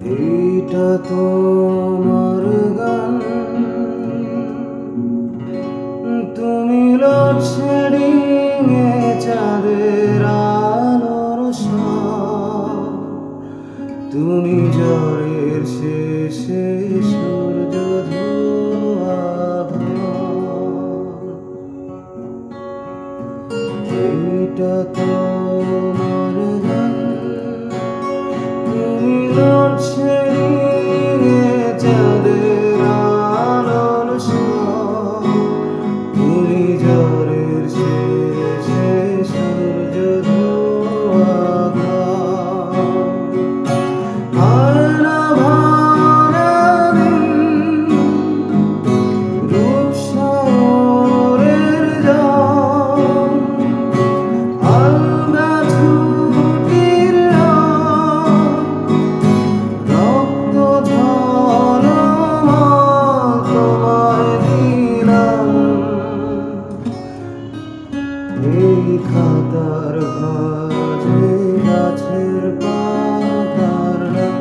এইটা তোমার গান তুমি লোডশেডিং এ চাঁদের আলোর। তুমি জ্বরের শেষে সূর্য ধোয়া ঘর। খাতার ভাজে গাছের পাতার রং।